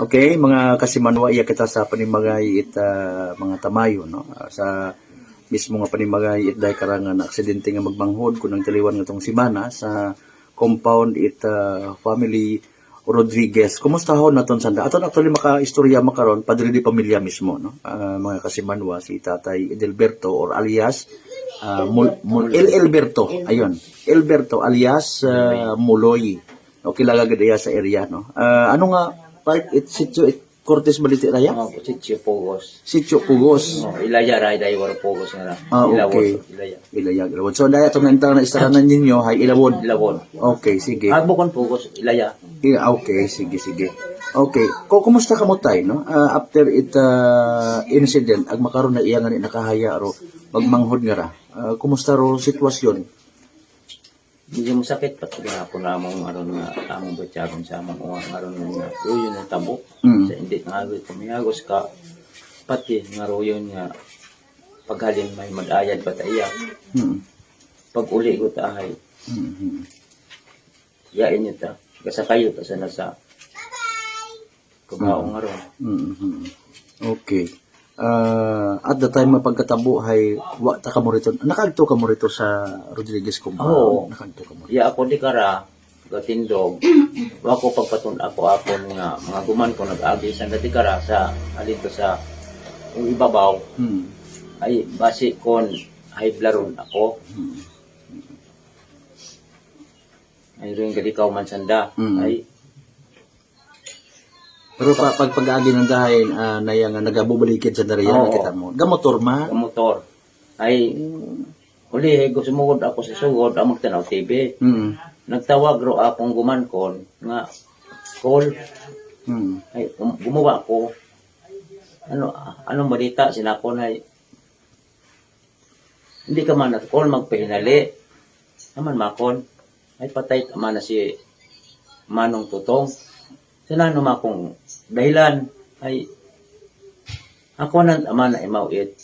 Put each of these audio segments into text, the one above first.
Okay, mga kasimanwa iya kita sa panimagay it ah, mga tamayo no Ah, sa mismo nga panimagay it dahil karangan aksidente nga magbanghod kunang taliwan nga tong simana sa compound it ah, family Rodriguez. Kumusta ho naton sanda? Aton actually maka istorya makaron padre di pamilya mismo no. Ah, mga kasimanwa si Tatay Edelberto or alias ah, Mul- Mul- El Elberto. Ayun. Elberto alias ah, Muloy. No, kilala gid sa area no. Ah, ano nga part it sitio it Cortes Baliti Raya? Mga kutsitsi pugos. Sitio Pugos. No, ilaya ray day war pugos nga. Ah, okay. Ilaya. Ilayag, Ilawod. So, dahil itong nantang na istaranan ninyo, hay Ilawod. Ilawon. Okay, sige. Agbo kon pugos ilaya. Yeah, okay, sige, sige. Okay. Ko kumusta ka mo tay, no? Ah, after it ah, incident, ag makaroon na iya nga nakahaya ro magmanghod nga ra. Ah, kumusta ro sitwasyon? Hindi mo sakit pat gihapon na among aron nga among batyagon sa among uwang aron nga ruyon ng tabo. Mm. Sa hindi nga agad kumiyagos ka pati nga ruyon nga paghalin may mag-ayad pa iya. Hmm. Pag uli ko tahay, Hmm. hmm. yain niyo ta. Kasa kayo ta sana sa kumaong aron. Hmm, hmm. Okay. Ah, at the time mapagkatabo hay wa ta ka mo rito. Nakadto ka mo rito sa Rodriguez compound. Oo. Nakadto ka mo. Ya ako di kara gatindog. Wa ko pagpatun ako ako nga mga guman ko nag-agi sa dati kara sa alito sa yung ibabaw Hmm. ay base kon high blaron ako. Ay rin kadikaw man sanda Mm. ay Pero pa, pag pag-agi ng dahin, ah, na yung uh, nagabubalikid sa dariya, Oo. nakita mo. Gamotor man. ang motor ay uli gusto sumugod ako sa sugod among tanaw TV. Hmm. Nagtawag ro akong guman kon nga call Hmm. ay gum- gumawa ko ano anong balita sinakon ay hindi ka man call magpahinali naman makon ay patay ka man na si Manong Tutong sinano makong dahilan ay ako nang ama na imawit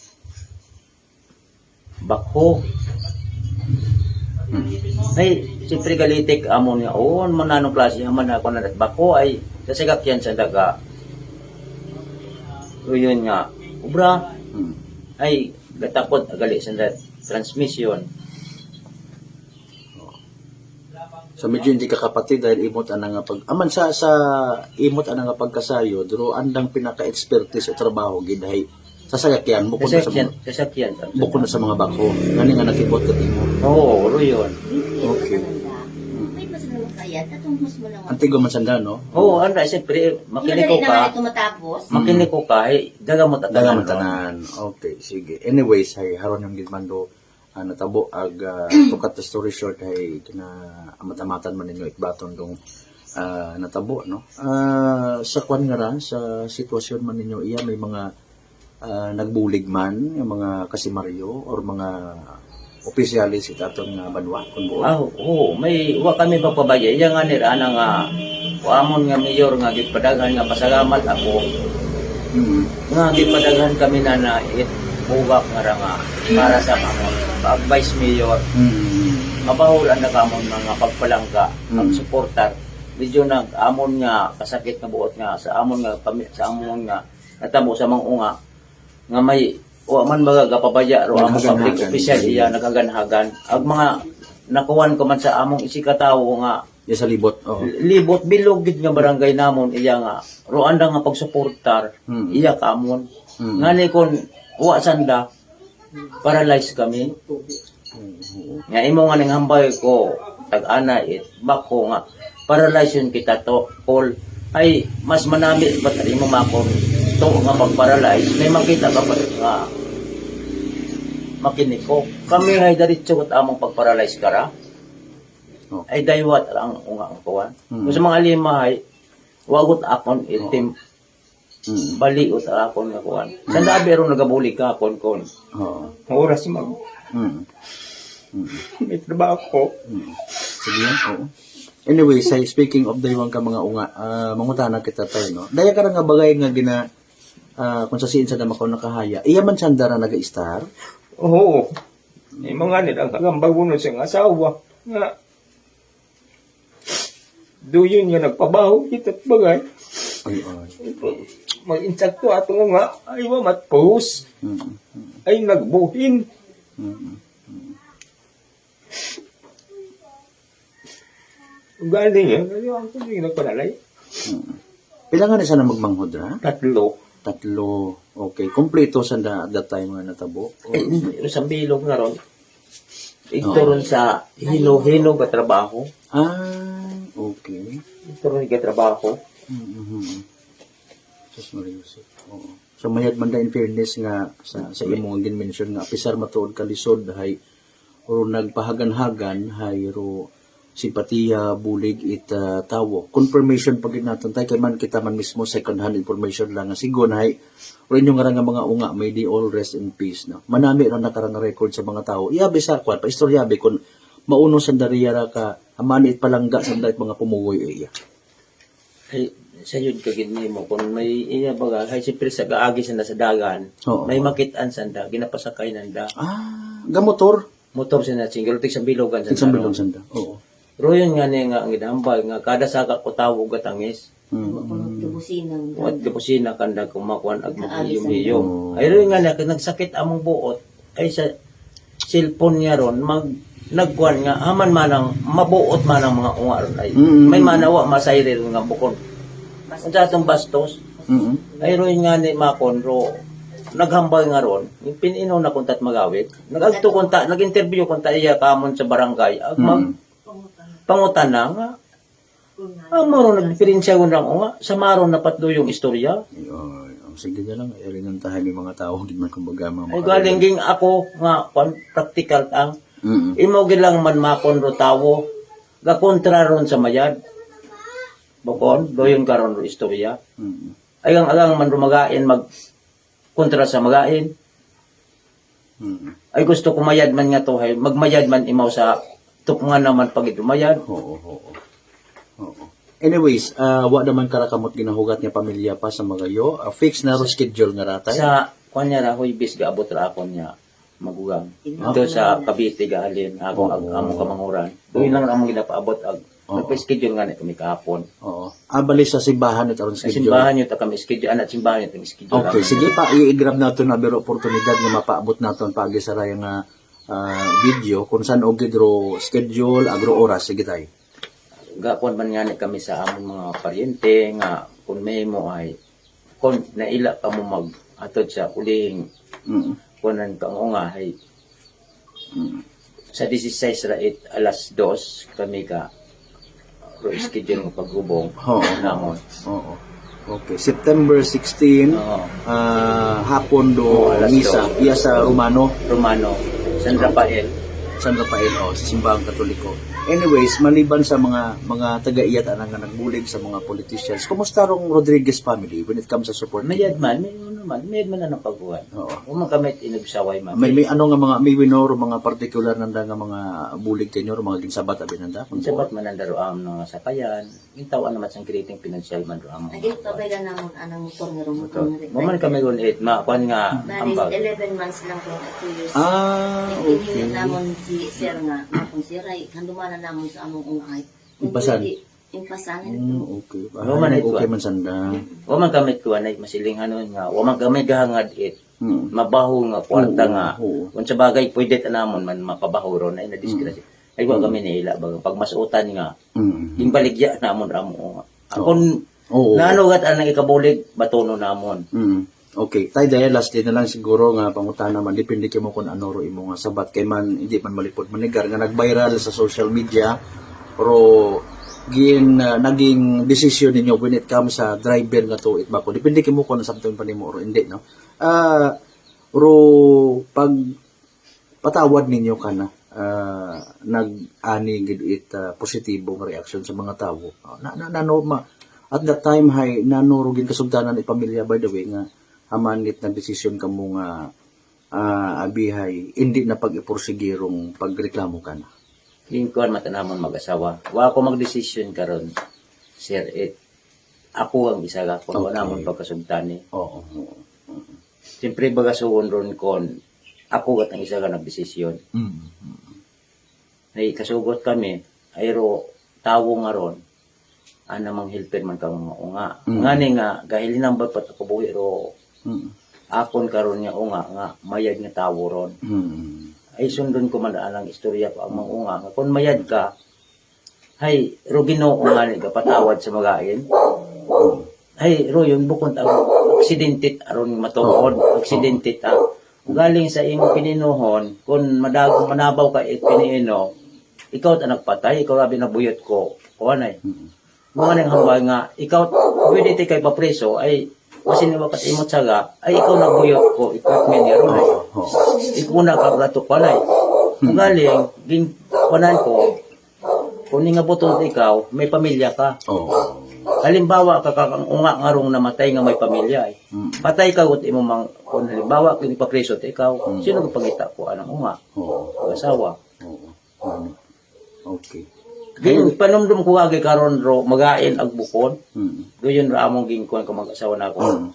bakho. Ay siyempre galitik amon nga on mananong klase man ako na bako ay kasagak yan sa daga. O yun nga. Ubra Hmm. ay gatakot agali sa transmission So medyo hindi ka kapatid dahil imot ana nga pag aman sa sa imot ana nga pagkasayo duro andang pinaka-expertise sa trabaho gid hay sa sagakyan bukod na sa mga kasakyan bukod na sa mga bako ngani nga nakibot ka timo. oo ro yun Okay. Wait, mas naman kaya. Tatong mas mo lang. Antigo man sanda no. oo ano siyempre makinig ko ka makinig ko ka ay daga mo Daga tatanan man tanan. Okay, sige. Anyways, hay haron yung gidmando uh, natabo ag ah, to cut the story short hay kina amatamatan man ninyo itbaton dong ah, natabo no. Ah, sa kwan nga ra sa sitwasyon man ninyo iya may mga ah, nagbulig man yung mga kasimaryo or mga opisyalis it atong nga banwa kun buo. ah oo may wa kami pagpabaya iya nga nira ana nga Amon nga mayor nga gipadagan nga pasalamat ako Mm. nga gipadaghan kami na na it bugak nga ra nga para sa mga pag vice mayor Mm. mabahulan na kamon mga pagpalangga Mm. ang suportar medyo nag amon nga kasakit nga buot nga sa amon nga sa amon nga natabo sa mga unga nga may wa man baga gapabaya ro among public official iya nagaganhagan ag mga nakuwan ko man sa among isikatawo nga Iya sa libot. Oh. libot bilog gid nga barangay namon iya nga ro anda nga pagsuportar Mm. iya kamon Mm. ngani kon wa sanda paralyzed kami. Nga imo nga ning hambay ko tag-ana it bako nga paralyzed yun kita to all ay mas manami ba tali mo makon to nga pag-paralyze may makita ka pa nga makinig ko. Kami ay diretso kat among pag-paralyze kara Oh. ay daywat ang unga ang kuwan. Sa mga lima ay wagot akon itim Mm. baliot akon nga kuwan sa dabi ron nagabuli ka kon kon Oo. oras mag Mm. may trabaho ko Mm. Sige yan, oo. Anyway, say, speaking of daywang ka mga unga, uh, mangutana kita tayo, no? Daya ka nga bagay nga gina, ah, kung sa siin sa dama ko nakahaya, iya man sanda na nag-star, Oo. May mga nilang kagambaguno siyang asawa. Nga. Doon nga nagpabaho kita bagay. Ay, ay. Mag-insakto ato nga, ay mamat post, Mm, ay nagbuhin. mm, Galing yan, ay ang kundi nagpanalay. mm. Pila nga na sana magmanghod ra? Tatlo. Tatlo. Okay. Kompleto sa da, at that time nga natabo? Eh, sa bilog nga ron. Ito ron sa hino-hino ka trabaho. Ah, okay. Ito ron ka trabaho. Mm-hmm. Sus Mariusip. Oo. So mayad man da in fairness nga sa sa imong gin-mention nga pisar matuod ka lisod hay o nagpahagan-hagan hay ro simpatiya bulig it ah, tawo confirmation pag naton tay kay man kita man mismo second hand information lang nga sigon hay o inyo nga nga mga unga may di all rest in peace no manami ra nakarang record sa mga tawo iyabi sa kwan pa istoryabi kun mauno sa dariya ra ka amanit palangga sa mga pumugoy iya Ay, sa yun kagin mo kung may iya baga hay siyempre sa gaagi sa sa dagan Oo. may makitaan sanda ginapasakay nanda ah gamotor motor sa na single tik sa bilogan sa Isang bilog sanda. Oo. Ro yun nga niya nga ang ginambal nga kada saka ko tawag gatangis Mm. Mapunod kabusinang Wat kapusina kanda kumakuan ag magiyom-iyom. Oo. Ay rin nga niya, kag nagsakit among buot, ay sa cellphone niya ron, mag nagkuan nga, haman manang, mabuot manang mga unga ron. Ay, Mm. may manawa, masayri ron nga bukon. Kung sa atong bastos, Mm. ay rin nga ni Makon, ro, naghambal nga ron, yung pininaw na kuntat magawit, nagagto kunta, nag-interview kunta iya kamon sa barangay, ag mag, pangutan na nga, ang maro nagdiferensya ko lang, nga, sa maron na patdo yung istorya, Ay, ang sige na lang. Ay, rin ang tahay may mga tao. Hindi man kumbaga mga Ay galing ging ako nga kwan practical ang Mm. imo gilang man makon ro tawo ga kontra ron sa mayad. Bukon doyon karon ro istorya. Mm. Ay ang agang man rumagain mag kontra sa magain. Mm. Ay gusto ko mayad man nga to hay magmayad man imaw sa tupungan naman pag itumayad. Oo, oo, oo. Oo. Anyways, uh, wa naman karakamot ginahugat niya pamilya pa sa magayo. Uh, fix na ro schedule nga ratay. Sa kwan niya ra hoy bis ga abot ra akon niya magugang. Ito sa Cavite ga alin ako ag among kamanguran. Doon lang among ginapaabot ag Oo. nagpa-schedule nga ni kami kahapon. Oo. Abali sa simbahan at aron Sa schedule. simbahan yun, ta kami schedule, anak simbahan yun, kami schedule. Okay, sige pa i-grab nato na biro oportunidad nga mapaabot naton pagi sa raya nga ah, video kung saan og ro schedule agro oras sige tay. Gapon man nga ni kami sa among mga paryente, nga kung may mo ay, kung naila pa mo mag, atod sa uling, Mm. Kunan ka mo nga ay, Mm. sa 16 ra it, alas 2, kami ka, ro schedule ng paggubong, Oo. namon. Oo. Okay, September 16 Oo. ah, hapon do alas misa iya sa Romano Romano, San Rafael, San Rafael o sa simbahang Katoliko. Anyways, maliban sa mga mga taga-iyat anang nga nagbulig sa mga politicians, kumusta rong Rodriguez family when it comes sa support? mayad man, may ano man, mayad man na ng pagbuhan. Oo. Umang kami inubsaway man. May may ano nga mga may winor mga particular nanda nga mga bulig kanyo mga ginsabat abi nanda. Kung sabat man ang daroam ng sakayan, yung tawa naman sa creating financial man roam. Agil pa ba na namon anang motor nga ron nga Maman kami gun it, makuan nga Bali, ambag. 11 months lang po at 2 years. Ah, Nagtingin okay. namon si Sir nga, akong si Ray, kandumanan namon sa among ungay. Impasan? Impasan. Mm, okay. Ah, Waman ay okay tuwan. man sanda. Waman kami kuan ay masiling hanon nga, waman kami gahangad it. Mm. Mabaho nga kwarta Oo, nga. oo. Kung sa bagay pwede ta namon man makabaho ron ay na disgrasya. Ay wa kami nila bag pag masuotan nga, Mm. yung baligya namon ramo nga. Akon Oo. nanugat ang ikabulig batono namon. Mm. Okay, tay dahil last day na lang siguro nga pangutana man depende kay mo kung ano ro imo nga sabat. Kay man hindi man malipod manigar nga nag-viral sa social media pero gin uh, naging decision ninyo when it comes sa driver nga to it bako depende kay mo kung something pa nimo or hindi no? Ah ro pag patawad ninyo kana ah, nag-ani gid it ah, positibong reaction sa mga tawo na, na, na, ma, at that time hay nanurugin kasugdanan ni pamilya by the way nga hamanit na desisyon kamo nga ah, abihay hindi na pag-iporsigirong pagreklamo ka na. Yung kuan mata namon mag-asawa. Wa ako magdesisyon karon. Sir, it ako ang isa ka kung Okay. namon pagkasugtani. Oo. oo. Siyempre bagasuon ron kon ako gat ang isa ka nagdesisyon. Mm. Ay kasugot kami ayro tawo nga ron. ana mang helper man kang mga unga. Mm. Ngani nga gahilinang ba pat ako buhi ro Mm. akon karon nga unga nga mayad nga tawo ron. Mm. Ay sundon ko man ang istorya ko ang mga unga nga kung mayad ka hay ro Ginoo nga ni patawad sa magain. Ay ro yun bukod ang aksidente aron matuod, aksidente ta. Galing sa imong pininuhon kung madagong manabaw ka it piniino, ikaw ta nagpatay, ikaw rabi nabuyot ko. Kuha na eh. Mga nang hambay nga, ikaw, pwede ti kay papreso, ay, kasi ni wakat imot saga, ay ikaw nabuyot ko, ikaw ron ay. Oh. Ikaw na kagrato pa na eh. Kung galing, ging, kunan ko, kung nga butong ikaw, may pamilya ka. Oh. Halimbawa, kakang unga nga rong namatay nga may pamilya eh. Mm. Patay ka, kung imo mang, kung halimbawa, kung ipapreso ti ikaw, sino ka pangita ko, anong unga? Oh. Asawa. Oo. Ano? Okay. Ging, panumdum ko agi karon ro, magain ag bukod. Mm. Gayon ra among gingkuan ko mag-asawa na ako. Mm.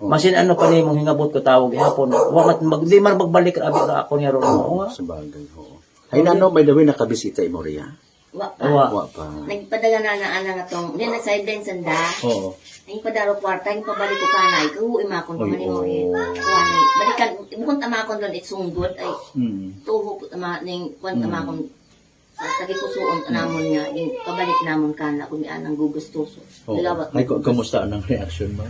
Masin ano pa ni mong hingabot ko tawag gihapon. Wa mat mag di man magbalik abi ra ako niya ron mo nga. Sa bagay, oo. Ay, nano, by the way, nakabisita imo riya? Wa pa. Awa. Wa pa. Nagpadaga na na ana nga tong, yan na sideline sanda. Oo. Ay padaro kwarta, yung pabalik ko kanay, kuhu imakon ko Oy, manimo oo. eh. Kuanay, balikan, ibukon tamakon doon, itsunggod, ay, Mm. tuho po tama, ning, kuan Hmm. tamakon, sa tagi kusuon, namon nga, yung pabalik namon kana, kung yan ang gugustuso. Oo. Dilawat. Ay, ku- kamusta ang reaction mo?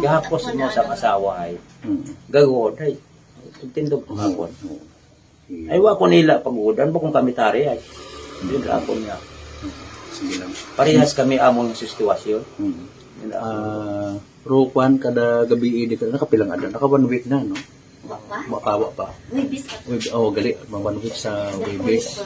Gahapos mo sa kasawa ay Mm. gagod ay tindog ko hapon. Oo. Ay wa ko nila pagudan ba kung kami tari ay. Yun ako niya. Sige lang. Parehas kami among sitwasyon. Mm. Yun ako. Ah, Roquan, kada gabi di ka nakapilang ada, naka one week na, no? Pa? Makawa pa. May bis ka. Web, oh, gali, mga one week sa Webbase.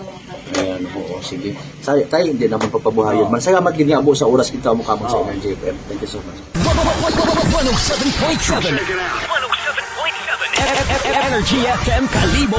Ayan, oo, sige. Tayo, tayo hindi naman papabuhayon. Man, salamat din abo sa oras kita mo kamon sa Energy FM. Thank you so much. 107.7 Energy FM Kalibo